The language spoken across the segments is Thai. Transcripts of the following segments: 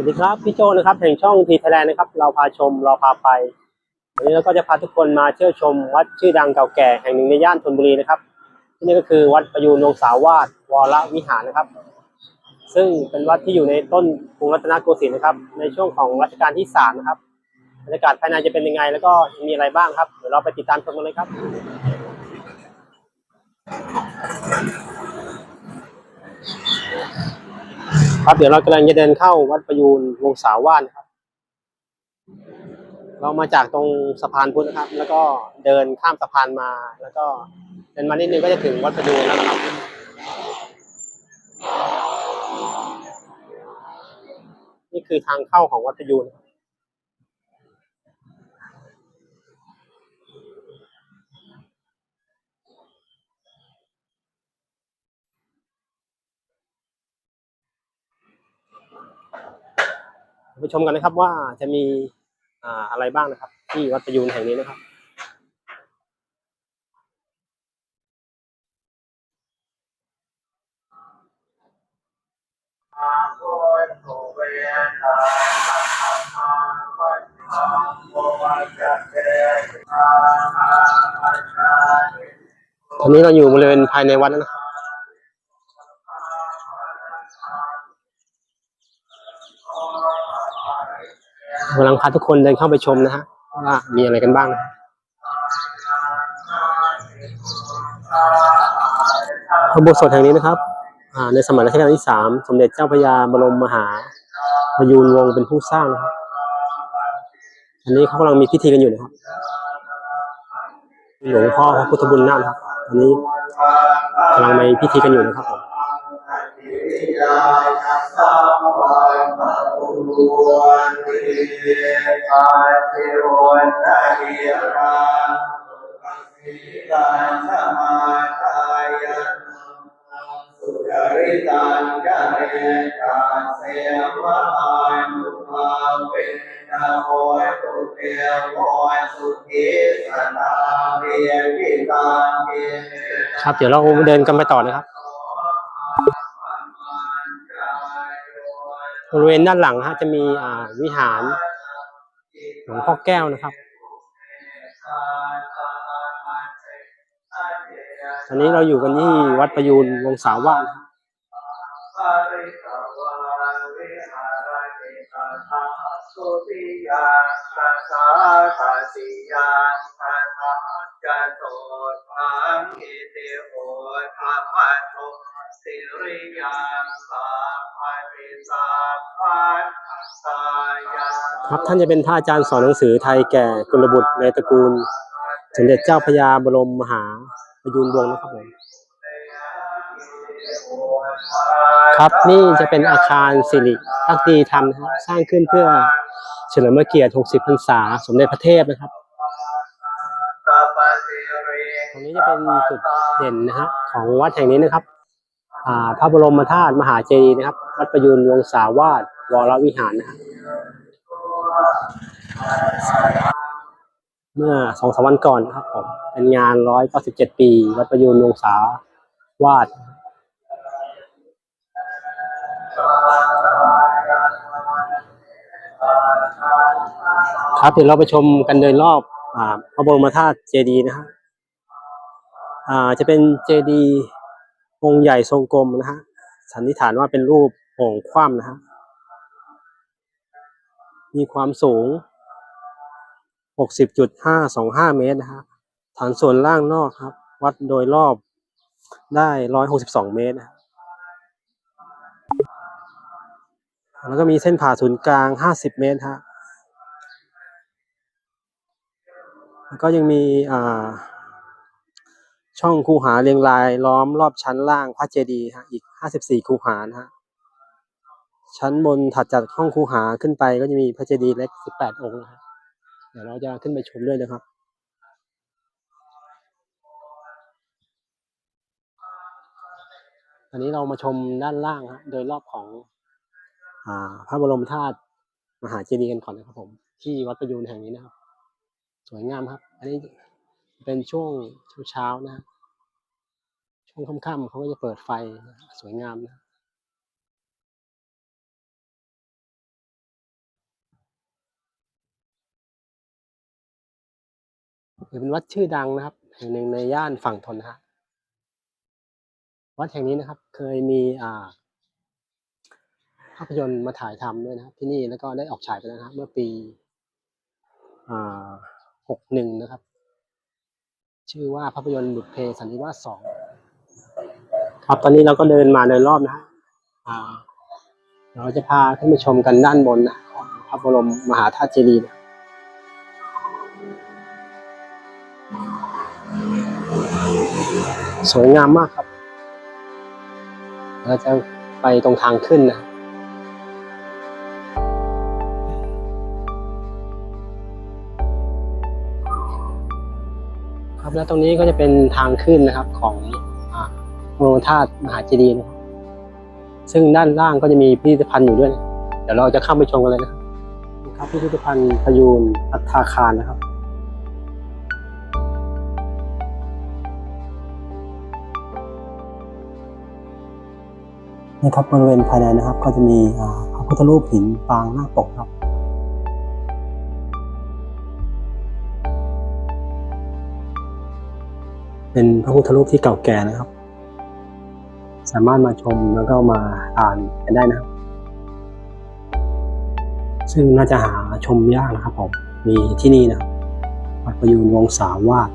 วัสดีครับ พี่โจนะครับแห่งช่องทีไทยแลนด์นะครับ เราพาชมเราพาไป วันนี้เราก็จะพาทุกคนมาเที่ยวชมวัดชื่อดังเก่าแก่แห่งหนึ่งในย่านธนบุรีนะครับที่นี่ก็คือวัดประยูนงศาวาสวรวิหารนะครับ ซึ่งเป็นวัดที่อยู่ในต้นกรุงรัตนโกสินทร์นะครับ ในช่วงของรัชกาลที่สามนะครับบรรยากาศภายในจะเป็นยังไง แล้วก็มีอะไรบ้างครับเดี๋ยวเราไปติดตามชมกันเลยครับ ครับเดี๋ยวเรากำลังจะเดินเข้าวัดประยูนวงสาวาสนะครับ เรามาจากตรงสะพานพุทธนะครับ แล้วก็เดินข้ามสะพานมา แล้วก็เดินมานิดนึงก็จะถึงวัดประยูนแล้วนะครับนี่คือทางเข้าของวัดประยูนครับ ไปชมกันนะครับว่าจะมีอะไรบ้างนะครับ ที่วัดประยูนแห่งนี้นะครับตอนนี้เราอยู่บริเวณภายในวัดแล้วนะครับ กำลังพาทุกคนเดินเข้าไปชมนะฮะว่ามีอะไรกันบ้างพระโบสถแห่งนี้นะครับในสมัยรัชกาลที่สามสมเด็จเจ้าพระยาบรมมหาพยูนวงศ์เป็นผู้สร้างนะครับอันนี้เขากำลังมีพิธีกันอยู่นะครับหลวงพ่อพระพุทธบุญนาคครับอันนี้กำลังมีพิธีกันอยู่นะครับผม สุจริตังกะเรกาเสวะอานุภาเวนะโหตุเตโหสุขีสนาเรียกิตังเกครับเดี๋ยวเราเดินกันไปต่อนะครับ บริเวณด้านหลังฮะจะมีอ่าวิหารหลวงพ่อแก้วนะครับ ตอนนี้เราอยู่กันที่วัดประยูนวงศาวาสนะครับปริตวาวิหารติตาทาสุติยาสัสสาสิยาสัทธา จะโตทังอิติโหธรรมะโตสิริยังสาภาติสาพันสายาครับท่านจะเป็นพระอาจารย์สอนหนังสือไทยแก่กุลบุตรในตระกูลสมเด็จเจ้าพระยาบรมมหาประยูนวงศ์นะครับผมครับนี่จะเป็นอาคารสิริพักดีธรรมนะครับสร้างขึ้นเพื่อเฉลิมพระเกียรติ 60 พรรษา สมเด็จพระเทพนะครับ รงนี้จะเป็นจุดเด่นนะฮะของวัดแห่งนี้นะครับพระบรมธาตุมหาเจดีย์นะครับ วัดประยูนวงศาวาสวรวิหารนะฮะเมื่อสองสามวันก่อนนะครับผมเป็นงานร้อยเก้าสิบเจ็ดปี วัดประยูนวงศาวาสครับเดี๋ยวเราไปชมกันโดยรอบอพระบรมธาตุเจดีย์นะฮะอ่า จะเป็นเจดีย์องค์ใหญ่ทรงกลมนะฮะสันนิษฐานว่าเป็นรูปโอ่งคว่ำนะฮะมีความสูง 60.525 เมตรนะฮะฐานส่วนล่างนอกครับ วัดโดยรอบได้ 162 เมตรนะแล้วก็มีเส้นผ่าศูนย์กลาง 50 เมตรฮะแล้วก็ยังมีอ่า ช่องคูหาเรียงรายล้อมรอบชั้นล่างพระเจดีย์ฮะอีก 54 คูหานะฮะชั้นบนถัดจากห้องคูหาขึ้นไปก็จะมีพระเจดีย์เล็ก 18 องค์นะฮะเดี๋ยวเราจะขึ้นไปชมด้วยนะครับอันนี้เรามาชมด้านล่างฮะโดยรอบของอพระบรมธาตุมหาเจดีย์กันก่อนนะครับผม ที่วัดประยูนแห่งนี้นะครับ สวยงามครับ อันนี้ เป็นช่วงเช้าๆนะ ช่วงค่ำๆเขาก็จะเปิดไฟสวยงามนะเป็นวัดชื่อดังนะครับ แห่งหนึ่งในย่านฝั่งทนฮะวัดแห่งนี้นะครับ เคยมีอ่าภาพยนตร์มาถ่ายทำด้วยนะครับที่นี่แล้วก็ได้ออกฉายไปแล้วนะเมื่อปีหกหนึ่งนะครับ ชื่อว่าภาพยนตร์บุพเพสันนิวาสสองครับตอนนี้เราก็เดินมาโดยรอบนะฮะเราจะพาขึ้นไปชมกันด้านบนนะของพระบรมมหาธาตุเจดีย์นะสวยงามมากครับ เราจะไปตรงทางขึ้นนะ ครับ แล้วตรงนี้ก็จะเป็นทางขึ้นนะครับของอ่าพระธาตุมหาเจดีย์นะครับซึ่งด้านล่างก็จะมีพิพิธภัณฑ์อยู่ด้วยนะเดี๋ยวเราจะเข้าไปชมกันเลยนะครับนี่ครับพิพิธภัณฑ์พยูนอัฐาคารนะครับนี่ครับบริเวณภายในนะครับ ก็จะมีพระพุทธรูปหินปางหน้าปกครับ เป็นพระพุทธรูปที่เก่าแก่นะครับ สามารถมาชมแล้วก็มาอ่านกันได้นะครับ ซึ่งน่าจะหาชมยากนะครับผมมีที่นี่นะครับวัดประยูนวงศาวาส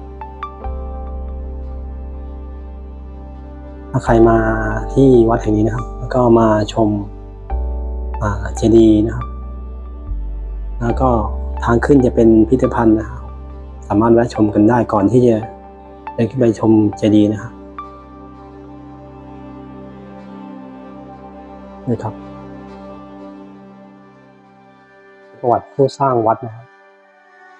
ถ้าใครมาที่วัดแห่งนี้นะครับ แล้วก็มาชมเจดีย์นะครับ แล้วก็ทางขึ้นจะเป็นพิพิธภัณฑ์นะครับ สามารถแวะชมกันได้ก่อนที่จะ เดินขึ้นไปชมเจดีย์นะครับนี่ครับ ประวัติผู้สร้างวัดนะครับ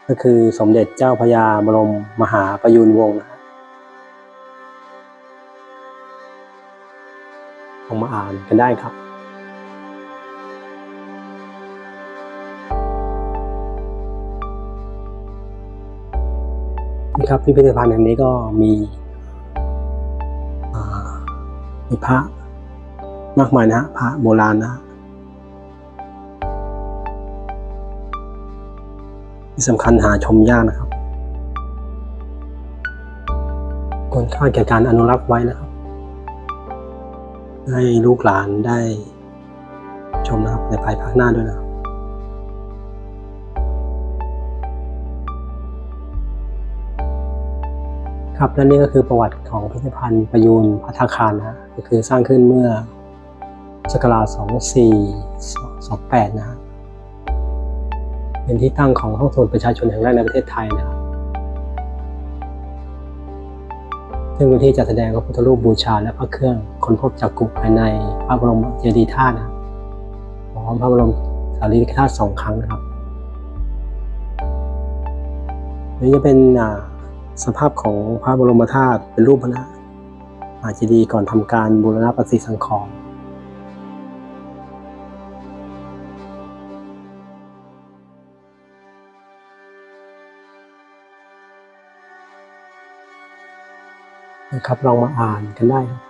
ก็คือสมเด็จเจ้าพระยาบรมมหาประยูนวงศ์นะครับลองมาอ่านกันได้ครับ ครับพิพิธภัณฑ์แห่งนี้ก็มีมีพระมากมายนะฮะพระโบราณนะฮะที่สำคัญหาชมยากนะครับควรค่าแก่การอนุรักษ์ไว้นะครับ ให้ลูกหลานได้ชมนะครับในภายภาคหน้าด้วยนะครับ ครับและนี่ก็คือประวัติของพิพิธภัณฑ์ประยูนพัฒคารนะก็คือสร้างขึ้นเมื่อศักราช2428นะฮะเป็นที่ตั้งของห้องสมุดประชาชนแห่งแรกในประเทศไทยนะครับซึ่งเป็นที่จัดแสดงพระพุทธรูปบูชาและพระเครื่องคนพบจากกุภายในพระบรมเจดีย์ธาตุนะพร้อมพระบรมสารีริกธาตุสองครั้งนะครับนี่จะเป็นอ่า สภาพของพระบรมธาตุเป็นรูปพระนะอาจจะดีย์ก่อนทำการบูรณะปฏิสังขรณ์นะครับลองมาอ่านกันได้ครับ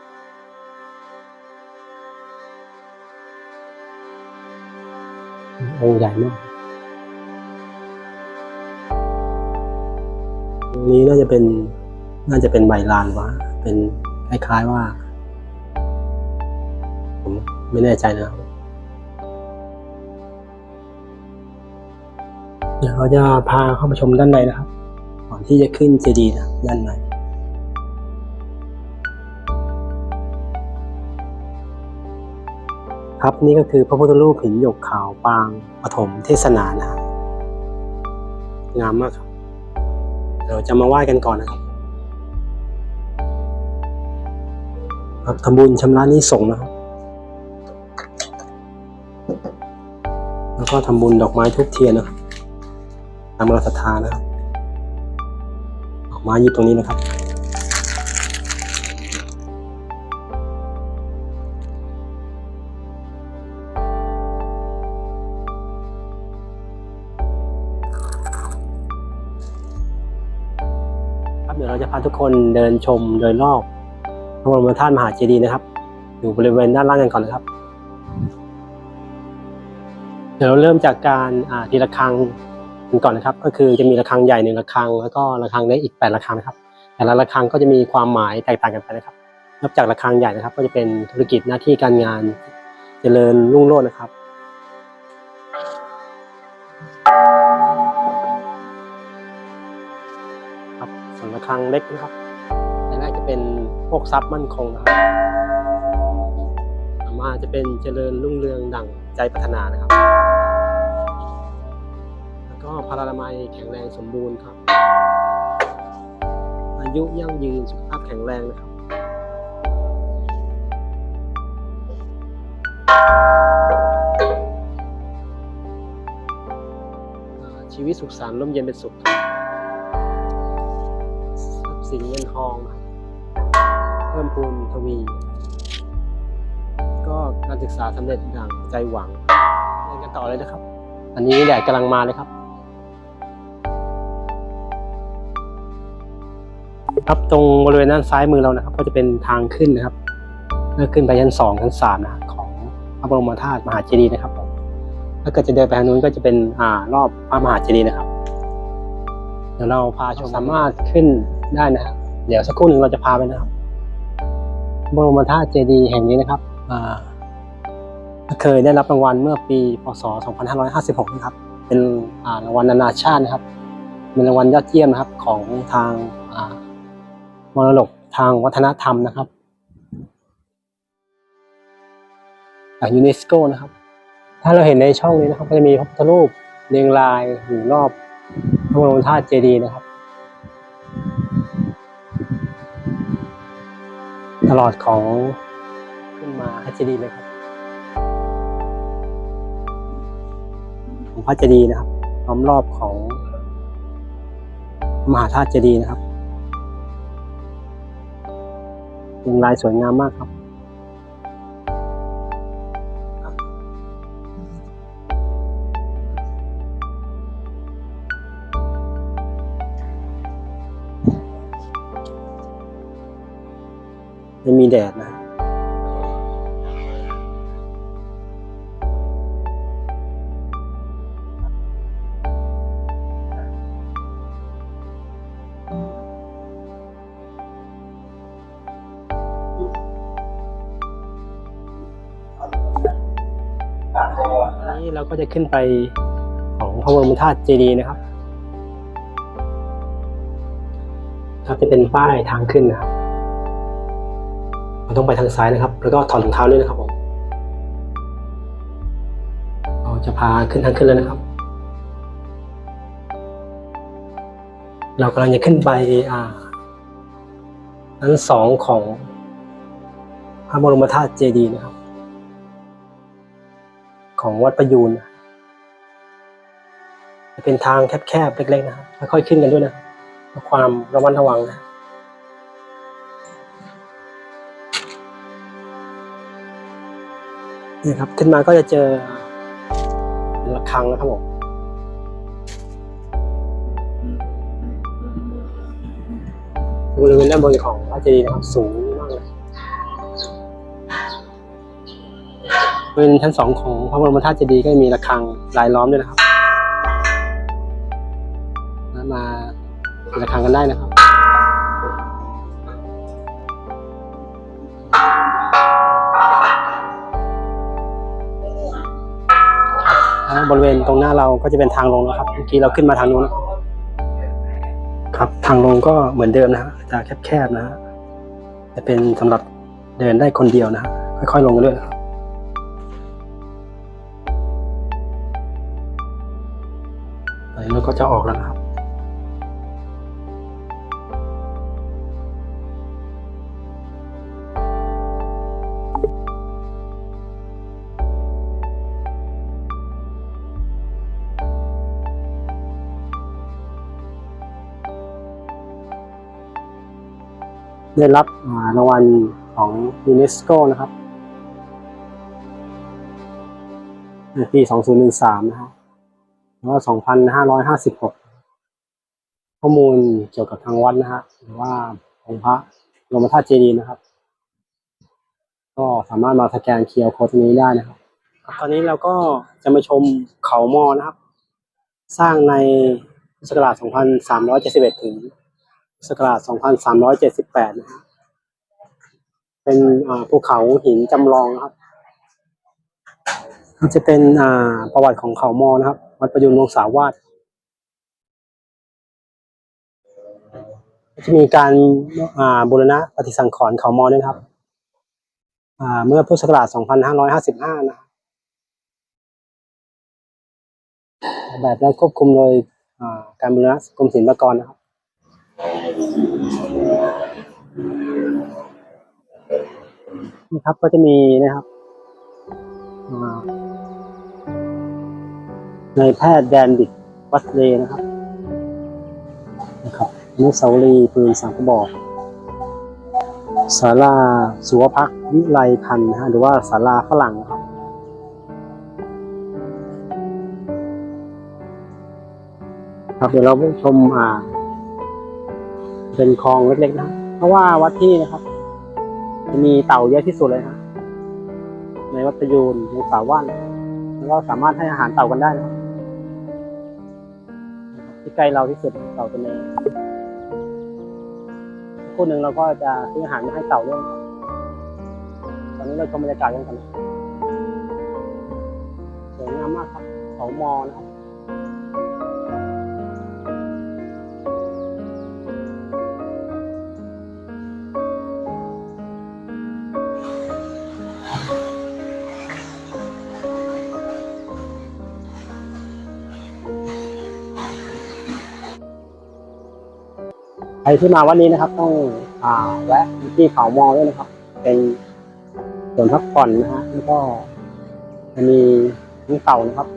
องค์ใหญ่มาก นี้น่าจะเป็นน่าจะเป็นใบลานวะเป็นคล้าย ๆว่า ผมไม่แน่ใจนะเดี๋ยวเราจะพาเข้าไปชมด้านในนะครับ ก่อนที่จะขึ้นเจดีย์นะด้านในครับนี่ก็คือพระพุทธรูปหินหยกขาวปางปฐมเทศนานะงามมากครับ เราจะมาไหว้กันก่อนนะครับครับทำบุญชำระนี้ส่งนะครับ แล้วก็ทำบุญดอกไม้ทุกเทียนนะครับตามเราศรัทธานะครับดอกไม้อยู่ตรงนี้นะครับ พาทุกคนเดินชมโดยรอบพระบรมธาตุมหาเจดีย์นะครับ อยู่บริเวณด้านล่างกันก่อนนะครับ เดี๋ยวเราเริ่มจากการอ่าทีละครั้งกันก่อนนะครับ ก็คือจะมีระฆังใหญ่หนึ่งระฆังแล้วก็ระฆังเล็กอีกแปดระฆังนะครับ แต่ละระฆังก็จะมีความหมายแตกต่างกันไปนะครับนอกจากระฆังใหญ่นะครับ ก็จะเป็นธุรกิจหน้าที่การงานเจริญรุ่งโรจน์นะครับ ส่วนระฆังเล็กนะครับแต่แรกจะเป็นพวกทรัพย์มั่นคงนะครับต่อมาจะเป็นเจริญรุ่งเรืองดั่งใจปรารถนานะครับ แล้วก็พลานามัยแข็งแรงสมบูรณ์ครับ อายุยั่งยืนสุขภาพแข็งแรงนะครับชีวิตสุขสันต์ร่มเย็นเป็นสุขครับ สินเงินทอง เพิ่มพูนทวี ก็การศึกษาสำเร็จดั่งใจหวังเรียนกันต่อเลยนะครับ อันนี้แดดกำลังมาเลยครับ ครับตรงบริเวณด้านซ้ายมือเรานะครับ ก็จะเป็นทางขึ้นนะครับเพื่อขึ้นไปชั้นสองชั้นสามนะของพระบรมธาตุมหาเจดีย์นะครับผมถ้าเกิดจะเดินไปทางนู้นก็จะเป็นอ่ารอบพระมหาเจดีย์นะครับ เดี๋ยวเราพาชมสามารถขึ้น ได้นะครับ เดี๋ยวสักครู่หนึ่งเราจะพาไปนะครับ บรมธาตุเจดีย์แห่งนี้นะครับเคยได้รับรางวัลเมื่อปี พศ 2556 นะครับ เป็นรางวัลนานาชาตินะครับ เป็นรางวัลยอดเยี่ยมนะครับของทางมรดกทางวัฒนธรรมนะครับจากยูเนสโกนะครับ ถ้าเราเห็นในช่องนี้นะครับ ก็จะมีพระพุทธรูปเรียงรายอยู่รอบพระบรมธาตุเจดีย์นะครับ ตลอดของขึ้นมาพระเจดีย์เลยครับ ของพระเจดีย์นะครับล้อมรอบของมหาธาตุเจดีย์นะครับเป็นลายสวยงามมากครับ ก็จะขึ้นไปของพระบรมธาตุเจดีย์นะครับครับจะเป็นป้ายทางขึ้นนะครับเราต้องไปทางซ้ายนะครับ แล้วก็ถอดรองเท้าด้วยนะครับผมเราจะพาขึ้นทางขึ้นแล้วนะครับ เรากำลังจะขึ้นไปอ่าชั้นสองของพระบรมธาตุเจดีย์นะครับ ของวัดประยูนจะเป็นทางแคบๆเล็กๆนะครับค่อยๆขึ้นกันด้วยนะความระมัดระวังนะนี่ครับขึ้นมาก็จะเจอเป็นระฆังนะครับผมบริเวณด้านบนของพระเจดีย์นะครับสูง เป็นชั้นสองของพระบรมธาตุเจดีย์ก็มีระฆังรายล้อมด้วยนะครับมาระฆังกันได้นะครับบริเวณตรงหน้าเราก็จะเป็นทางลงนะครับเมื่อกี้เราขึ้นมาทางนู้นครับทางลงก็เหมือนเดิมนะฮะจะแคบๆนะฮะจะเป็นสำหรับเดินได้คนเดียวนะฮะค่อยๆลงกันด้วยนะครับตอนนี้ จะออกแล้วนะครับ ได้รับรางวัลของยูเนสโกนะครับในปี 2013 นะครับ แล้วก็2,556ข้อมูลเกี่ยวกับทางวัดนะฮะหรือว่าองค์พระบรมธาตุเจดีย์นะครับ ก็สามารถมาสแกนเคียร์โค้ดตรงนี้ได้นะครับ ตอนนี้เราก็จะมาชมเขามอนะครับ สร้างในพุทธศักราช2371 ถึงพุทธศักราช2378นะครับเป็นภูเขาหินจำลองนะครับ จะเป็นอ่าประวัติของเขามอนะครับ วัดประยุนวงศาวาสจะมีการบูรณะปฏิสังขรณ์เขามอด้วยนะครับเมื่อพุทธศักราช 2555 นะครับแบบแล้วควบคุมโดยการบูรณะกรมศิลปากรนะครับนี่ครับก็จะมีนะครับ นายแพทย์แดนดิกวัตเลนะครับนะครับอนุสาวรีย์ปืนสังกะบอกศาลาสุวพักวิไลพันธ์นะฮะหรือว่าศาลาฝรั่งนะครับครับเดี๋ยวเราไปชมอ่า เป็นคลองเล็กๆนะเพราะว่าวัดที่นะครับ จะมีเต่าเยอะที่สุดเลยฮะในวัดประยูนในสาว่านแล้วก็สามารถให้อาหารเต่ากันได้นะครับ ใกล้เราที่สุดเต่าตัวนี้คู่หนึ่งเราก็จะซื้ออาหารมาให้เต่าด้วยนะครับตอนนี้เราชมบรรยากาศกันก่อนสวยงามมากครับเขามอนะครับ ใครที่มาวันนี้นะครับ ต้องอ่าแวะที่เขามอด้วยนะครับ เป็นส่วนพักผ่อนนะฮะแล้วก็จะมีทั้งเต่านะครับ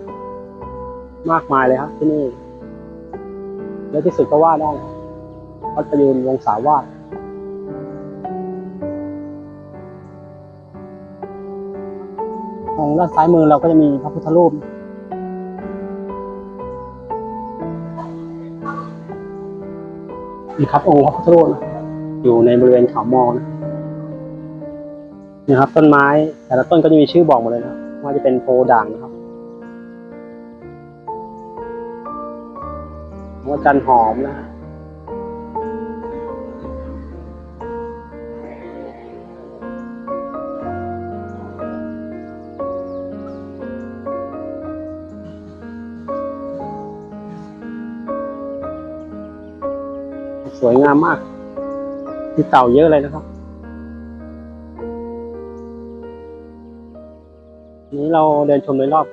มากมายเลยครับ ที่นี่เยอะที่สุดก็ว่าได้ครับวัดประยูนวงศาวาสตรงด้านซ้ายมือเราก็จะมีพระพุทธรูป นี่ครับองค์พระพุทธรูปนะอยู่ในบริเวณเขามอนะนี่ครับ ต้นไม้แต่ละต้นก็จะมีชื่อบอกหมดเลยนะว่าจะเป็นโพด่างนะครับหัวจันหอมนะ วยงามมากมีเต่าเยอะเลยนะครับ นี้เราเดินชมโดยรอบ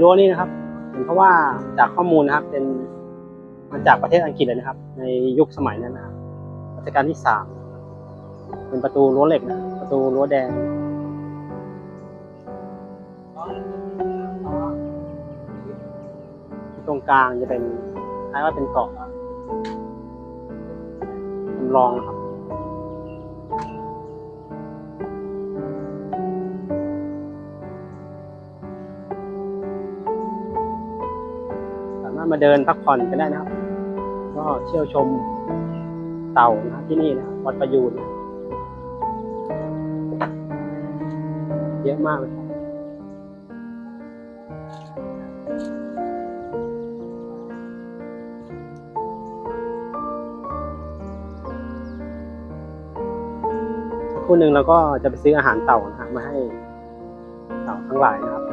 รั้วนี้นะครับ เห็นเพราะว่าจากข้อมูลนะครับ เป็นมาจากประเทศอังกฤษเลยนะครับ ในยุคสมัยนั้นนะครับรัชกาลที่สามเป็นประตูรั้วเหล็กนะประตูรั้วแดงตรงกลางจะเป็นคล้ายว่าเป็นเกาะำลองครับสามารถมาเดินพักผ่อนกันได้นะครับ ก็เที่ยวชมเต่านะที่นี่นะวัดประยูนนะครับเยอะมากเลย รู่หนึ่งเราก็จะไปซื้ออาหารเต่านะครับมาให้เต่าทั้งหลายนะครับ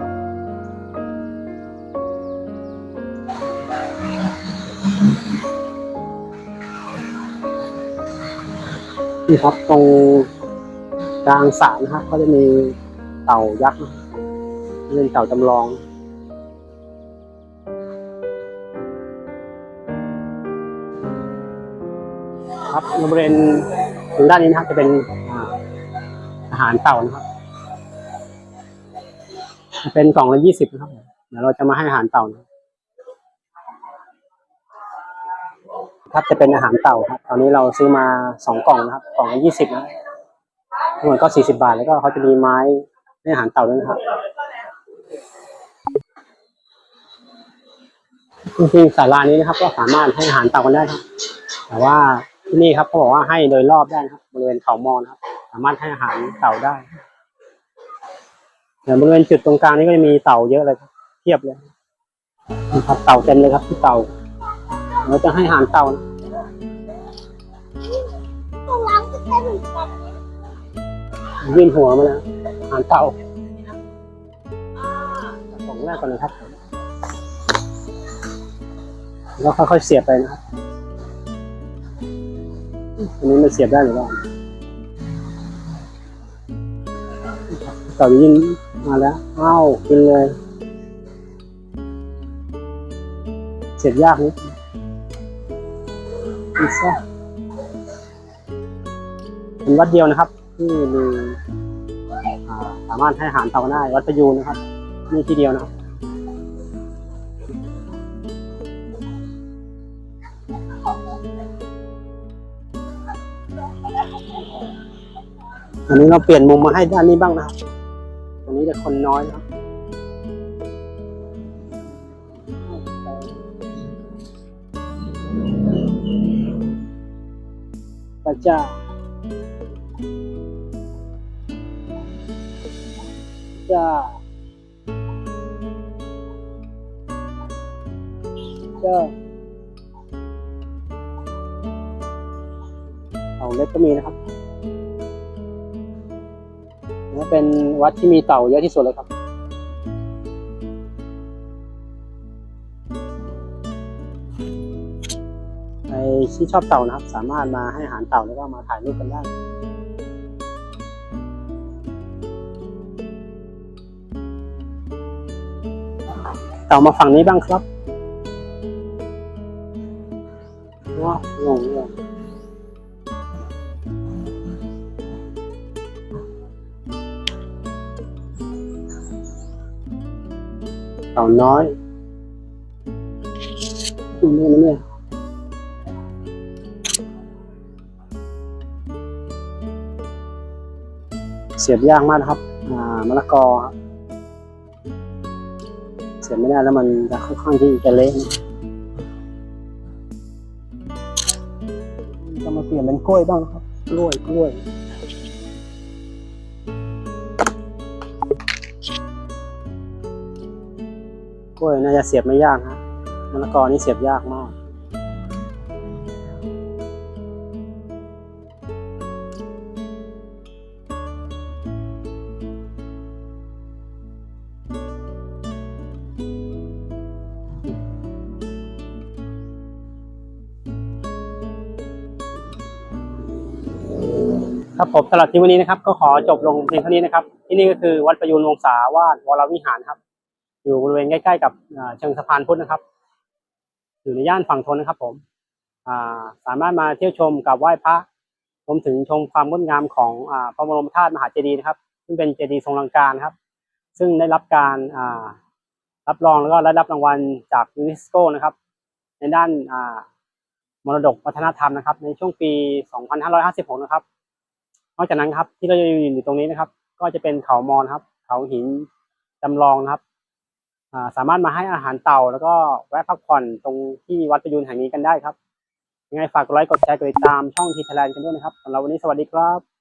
นี่ครับตรงกลางสระนะครับก็จะมีเต่ายักษ์นะครับเป็นเต่าจำลองครับบริเวณทางด้านนี้นะครับจะเป็น อาหารเต่านะครับ เป็นกล่องละยี่สิบนะครับ เดี๋ยวเราจะมาให้อาหารเต่านะครับจะเป็นอาหารเต่าครับ ตอนนี้เราซื้อมาสองกล่องนะครับ กล่องละยี่สิบนะทั้งหมดก็สี่สิบาท แล้วก็เขาจะมีไม้ให้อาหารเต่าด้วยนะครับจริงๆศาลานี้นะครับ ก็สามารถให้อาหารเต่ากันได้ครับ แต่ว่าที่นี่ครับเขาบอกว่าให้โดยรอบได้นะครับ บริเวณเขามอนครับ สามารถให้อาหารเต่าได้แต่บริเวณจุดตรงกลางนี้ก็จะมีเต่าเยอะเลยครับเทียบเลยนะครับเต่าเต็มเลยครับที่เต่าเราจะให้อาหารเต่านะตรงร้านก็แค่เหมือนกันยื่นหัวมาแล้วอาหารเต่าของแรกก่อนเลยครับแล้วค่อยๆเสียบไปนะครับอันนี้มันเสียบได้หรือเปล่า เต่ายิ่งมาแล้วอ้าวกินเลย เสียบยากนิดพิซซ่าเป็นวัดเดียวนะครับ ที่มีสามารถให้อาหารเต่าได้วัดประยูนนะครับนี่ที่เดียวนะครับอันนี้เราเปลี่ยนมุมมาให้ด้านนี้บ้างนะครับ นี้จะคนน้อยนะพระเจ้าจ้าจ้าเอาเล็กก็มีนะครับ เป็นวัดที่มีเต่าเยอะที่สุดเลยครับ ใครที่ชอบเต่านะครับ สามารถมาให้อาหารเต่าแล้วก็มาถ่ายรูปกันได้เต่ามาฝั่งนี้บ้างครับ น้อยดูนี่นะเนี่ยเสียบยากมากนะครับมะละกอครับเสียบไม่ได้แล้วมันจะค่อนข้างที่จะเละจะมาเปลี่ยนเป็นกล้วยบ้างครับ กล้วยกล้วย กล้วยน่าจะเสียบไม่ยากนะมะละกอนี่เสียบยากมาก ครับผมสำหรับที่วันนี้นะครับ ก็ขอจบลงเพียงเท่านี้นะครับ ที่นี่ก็คือวัดประยูนวงศาวาสวรวิหารครับ อยู่บริเวณใกล้ๆกับเชิงสะพานพุทธนะครับ อยู่ในย่านฝั่งทนนะครับผมาสามารถมาเที่ยวชมกับไหว้พระรวมถึงชมความงดงามของอพระบรมธาตุมหาเจดีย์นะครับ ซึ่งเป็นเจดีย์ทรงลังกานะครับ ซึ่งได้รับการารับรองแล้วก็ได้รับรางวัลจากยูเนสโกนะครับ ในด้านามรดกวัฒนธรรมนะครับ ในช่วงปี 2556 นะครับ นอกจากนั้นครับที่เรายืนอยู่ตรงนี้นะครับ ก็จะเป็นเขามอนครับ เขาหินจำลองนะครับอ่ สามารถมาให้อาหารเต่า แล้วก็แวะพักผ่อนตรงที่วัดประยูนแห่งนี้กันได้ครับยังไงฝากกดไลค์กดแชร์กดติดตามช่องทีทแลนด์กันด้วยนะครับสำหรับวันนี้สวัสดีครับ